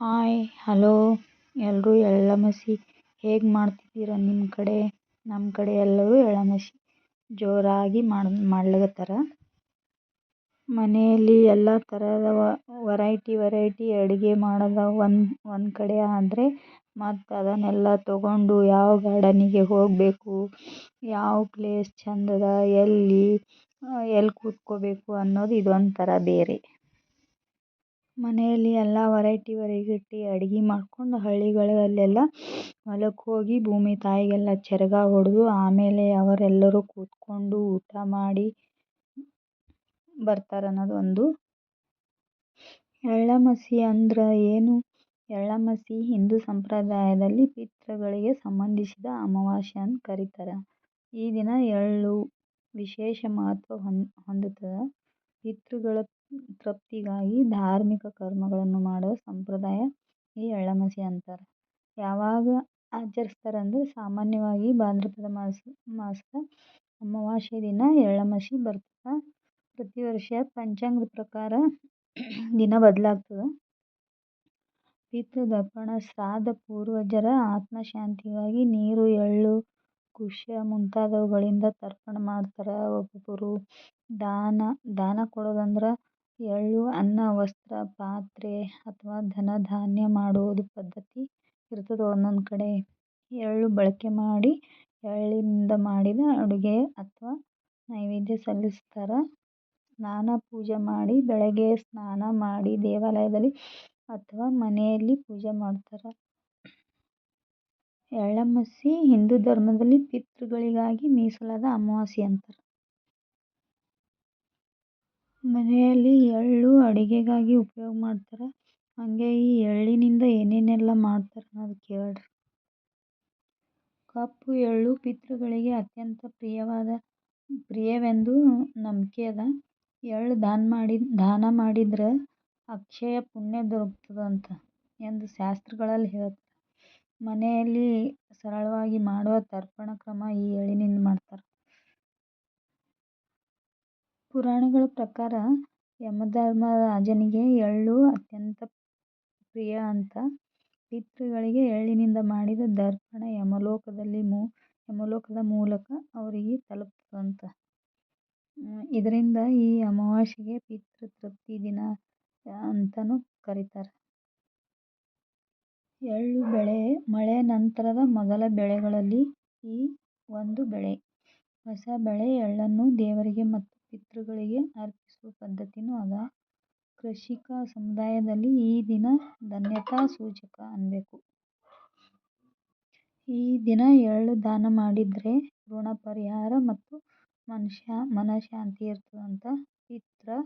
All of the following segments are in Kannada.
Hi, hello. ಎಲ್ಲರೂ ಎಳ್ಳಮಸಿ. ಹೇಗೆ ಮಾಡ್ತಿದ್ದೀರಾ ನಿಮ್ಮ ಕಡೆ? ನಮ್ಮ ಕಡೆ ಎಲ್ಲರೂ ಎಳ್ಳಮಸಿ. ಜೋರಾಗಿ ಮಾಡಿ, ಮಾಡ್ಲಕತ್ತಾರ. ಮನೆಯಲ್ಲಿ ಎಲ್ಲ ಥರದ ವೆರೈಟಿ ವೆರೈಟಿ ಅಡುಗೆ ಮಾಡೋದ ಒಂದು ಒಂದು ಕಡೆ ಆದರೆ ಮತ್ತು ಅದನ್ನೆಲ್ಲ ತೊಗೊಂಡು ಯಾವ ಗಾರ್ಡನಿಗೆ ಹೋಗಬೇಕು, ಯಾವ ಪ್ಲೇಸ್ ಚಂದದ, ಎಲ್ಲಿ ಎಲ್ಲಿ ಕೂತ್ಕೋಬೇಕು ಅನ್ನೋದು ಇದೊಂಥರ ಬೇರೆ. ಮನೆಯಲ್ಲಿ ಎಲ್ಲ ವರೈಟಿ ವರೈಟಿ ಅಡುಗೆ ಮಾಡ್ಕೊಂಡು ಹಳ್ಳಿಗಳಲ್ಲೆಲ್ಲ ಹೊಲಕ್ಕೆ ಹೋಗಿ ಭೂಮಿ ತಾಯಿಗೆಲ್ಲ ಚರಗ ಹೊಡೆದು ಆಮೇಲೆ ಅವರೆಲ್ಲರೂ ಕೂತ್ಕೊಂಡು ಊಟ ಮಾಡಿ ಬರ್ತಾರೆ ಅನ್ನೋದು ಒಂದು. ಎಳ್ಳಮಸಿ ಅಂದ್ರೆ ಏನು? ಎಳ್ಳಮಸಿ ಹಿಂದೂ ಸಂಪ್ರದಾಯದಲ್ಲಿ ಪಿತೃಗಳಿಗೆ ಸಂಬಂಧಿಸಿದ ಅಮಾವಾಸ್ಯೆ ಅಂತ ಕರೀತಾರೆ. ಈ ದಿನ ಎಳ್ಳು ವಿಶೇಷ ಮಹತ್ವ ಹೊಂದುತ್ತದೆ. ಪಿತೃಗಳ ತೃಪ್ತಿಗಾಗಿ ಧಾರ್ಮಿಕ ಕರ್ಮಗಳನ್ನು ಮಾಡುವ ಸಂಪ್ರದಾಯ ಈ ಎಳ್ಳಮಸಿ ಅಂತಾರೆ. ಯಾವಾಗ ಆಚರಿಸ್ತಾರೆ ಅಂದರೆ ಸಾಮಾನ್ಯವಾಗಿ ಭಾದ್ರಪದ ಮಾಸ, ಮಾಸದ ಅಮಾವಾಸ್ಯೆ ದಿನ ಎಳ್ಳಮಸಿ ಬರ್ತದೆ. ಪ್ರತಿ ವರ್ಷ ಪಂಚಾಂಗದ ಪ್ರಕಾರ ದಿನ ಬದಲಾಗ್ತದೆ. ಪಿತೃತರ್ಪಣ ಶ್ರಾದ್ದ, ಪೂರ್ವಜರ ಆತ್ಮಶಾಂತಿಗಾಗಿ ನೀರು, ಎಳ್ಳು ಕುಶ ಮುಂತಾದವುಗಳಿಂದ ತರ್ಪಣ ಮಾಡ್ತಾರೆ ಒಬ್ಬೊಬ್ಬರು. ದಾನ ದಾನ ಕೊಡೋದಂದ್ರೆ ಎಳ್ಳು, ಅನ್ನ, ವಸ್ತ್ರ, ಪಾತ್ರೆ ಅಥವಾ ಧನ ಧಾನ್ಯ ಮಾಡೋದು ಪದ್ಧತಿ ಇರ್ತದೆ ಒಂದೊಂದು ಕಡೆ. ಎಳ್ಳು ಬಳಕೆ ಮಾಡಿ ಎಳ್ಳಿಂದ ಮಾಡಿದ ಅಡುಗೆ ಅಥವಾ ನೈವೇದ್ಯ ಸಲ್ಲಿಸ್ತಾರೆ. ಸ್ನಾನ, ಪೂಜೆ ಮಾಡಿ, ಬೆಳಗ್ಗೆ ಸ್ನಾನ ಮಾಡಿ ದೇವಾಲಯದಲ್ಲಿ ಅಥವಾ ಮನೆಯಲ್ಲಿ ಪೂಜೆ ಮಾಡ್ತಾರೆ. ಎಳ್ಳಮಸಿ ಹಿಂದೂ ಧರ್ಮದಲ್ಲಿ ಪಿತೃಗಳಿಗಾಗಿ ಮೀಸಲಾದ ಅಮಾವಾಸ್ಯೆ ಅಂತಾರೆ. ಮನೆಯಲ್ಲಿ ಎಳ್ಳು ಅಡುಗೆಗಾಗಿ ಉಪಯೋಗ ಮಾಡ್ತಾರೆ. ಹಾಗೆ ಈ ಎಳ್ಳಿನಿಂದ ಏನೇನೆಲ್ಲ ಮಾಡ್ತಾರೆ ಅನ್ನೋದು ಕೇಳಿರಿ. ಕಪ್ಪು ಎಳ್ಳು ಪಿತೃಗಳಿಗೆ ಅತ್ಯಂತ ಪ್ರಿಯವಾದ, ಪ್ರಿಯವೆಂದು ನಂಬಿಕೆ ಅದ. ಎಳ್ಳು ದಾನ ಮಾಡಿ ದಾನ ಮಾಡಿದರೆ ಅಕ್ಷಯ ಪುಣ್ಯ ದೊರಕ್ತದಂತ ಎಂದು ಶಾಸ್ತ್ರಗಳಲ್ಲಿ ಹೇಳ್ತಾರೆ. ಮನೆಯಲ್ಲಿ ಸರಳವಾಗಿ ಮಾಡುವ ತರ್ಪಣ ಕ್ರಮ ಈ ಎಳ್ಳಿನಿಂದ ಮಾಡ್ತಾರೆ. ಪುರಾಣಗಳ ಪ್ರಕಾರ ಯಮಧರ್ಮರಾಜನಿಗೆ ಎಳ್ಳು ಅತ್ಯಂತ ಪ್ರಿಯ ಅಂತ ಪಿತೃಗಳಿಗೆ ಎಳ್ಳಿನಿಂದ ಮಾಡಿದ ದರ್ಪಣ ಯಮಲೋಕದಲ್ಲಿ ಯಮಲೋಕದ ಮೂಲಕ ಅವರಿಗೆ ತಲುಪ್ತದಂತ ಇದರಿಂದ ಈ ಅಮಾವಾಸ್ಯೆಗೆ ಪಿತೃ ತೃಪ್ತಿ ದಿನ ಅಂತಲೂ ಕರೀತಾರೆ. ಎಳ್ಳು ಬೆಳೆ, ಮಳೆ ನಂತರದ ಮೊದಲ ಬೆಳೆಗಳಲ್ಲಿ ಈ ಒಂದು ಬೆಳೆ. ಹೊಸ ಬೆಳೆ ಎಳ್ಳನ್ನು ದೇವರಿಗೆ ಮತ್ತು ಪಿತೃಗಳಿಗೆ ಅರ್ಪಿಸುವ ಪದ್ಧತಿನೂ ಅದ. ಕೃಷಿಕ ಸಮುದಾಯದಲ್ಲಿ ಈ ದಿನ ಧನ್ಯತಾ ಸೂಚಕ ಅನ್ಬೇಕು. ಈ ದಿನ ಎಳ್ಳು ದಾನ ಮಾಡಿದ್ರೆ ಋಣ ಪರಿಹಾರ ಮತ್ತು ಮನಃಶಾಂತಿ ಇರ್ತದಂತ ಪಿತೃ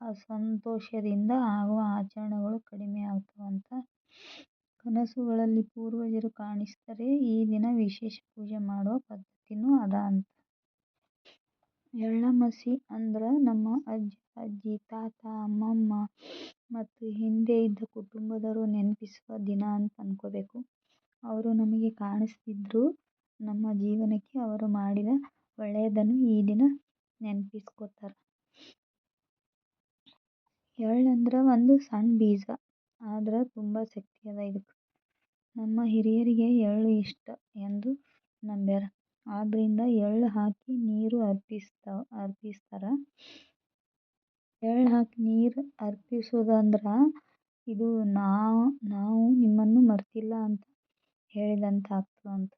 ಅಸಂತೋಷದಿಂದ ಆಗುವ ಆಚರಣೆಗಳು ಕಡಿಮೆ ಆಗ್ತಾವಂತ ಕನಸುಗಳಲ್ಲಿ ಪೂರ್ವಜರು ಕಾಣಿಸ್ತಾರೆ. ಈ ದಿನ ವಿಶೇಷ ಪೂಜೆ ಮಾಡುವ ಪದ್ಧತಿನೂ ಅದ ಅಂತ. ಎಳ್ಳಮಸಿ ಅಂದ್ರ ನಮ್ಮ ಅಜ್ಜಿ ಅಜ್ಜಿ, ತಾತ, ಅಮ್ಮಮ್ಮ ಮತ್ತು ಹಿಂದೆ ಇದ್ದ ಕುಟುಂಬದವರು ನೆನಪಿಸುವ ದಿನ ಅಂತ ಅನ್ಕೋಬೇಕು. ಅವರು ನಮಗೆ ಕಾಣಿಸ್ತಿದ್ರು ನಮ್ಮ ಜೀವನಕ್ಕೆ, ಅವರು ಮಾಡಿದ ಒಳ್ಳೆಯದನ್ನು ಈ ದಿನ ನೆನಪಿಸ್ಕೋತಾರೆ ಎಳ್ಳಂದ್ರ ಒಂದು ಸಣ್ಣ ಬೀಜ, ಆದ್ರೆ ತುಂಬ ಶಕ್ತಿ ಅದ ಇದಕ್ಕೆ. ನಮ್ಮ ಹಿರಿಯರಿಗೆ ಎಳ್ಳು ಇಷ್ಟ ಎಂದು ನಂಬ್ಯಾರ. ಆದ್ದರಿಂದ ಎಳ್ಳು ಹಾಕಿ ನೀರು ಅರ್ಪಿಸ್ತಾವ ಅರ್ಪಿಸ್ತಾರೆ? ಎಳ್ಳು ಹಾಕಿ ನೀರು ಅರ್ಪಿಸೋದಂದ್ರೆ ಇದು ನಾವು ನಾವು ನಿಮ್ಮನ್ನು ಮರ್ತಿಲ್ಲ ಅಂತ ಹೇಳಿದಂತೆ ಆಗ್ತದಂತ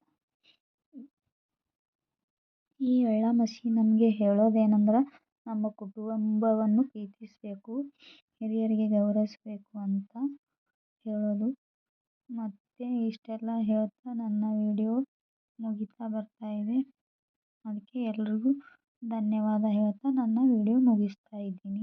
ಈ ಎಳ್ಳಮಸಿ ನಮಗೆ ಹೇಳೋದೇನಂದ್ರೆ ನಮ್ಮ ಕುಟುಂಬವನ್ನು ಪ್ರೀತಿಸಬೇಕು, ಹಿರಿಯರಿಗೆ ಗೌರವಿಸಬೇಕು ಅಂತ ಹೇಳೋದು. ಮತ್ತು ಇಷ್ಟೆಲ್ಲ ಹೇಳ್ತಾ ನನ್ನ ವಿಡಿಯೋ ಮುಗಿತಾ ಬರ್ತಾ ಇದೆ. ಅದಕ್ಕೆ ಎಲ್ರಿಗೂ ಧನ್ಯವಾದ ಹೇಳ್ತಾ ನನ್ನ ವಿಡಿಯೋ ಮುಗಿಸ್ತಾ ಇದ್ದೀನಿ.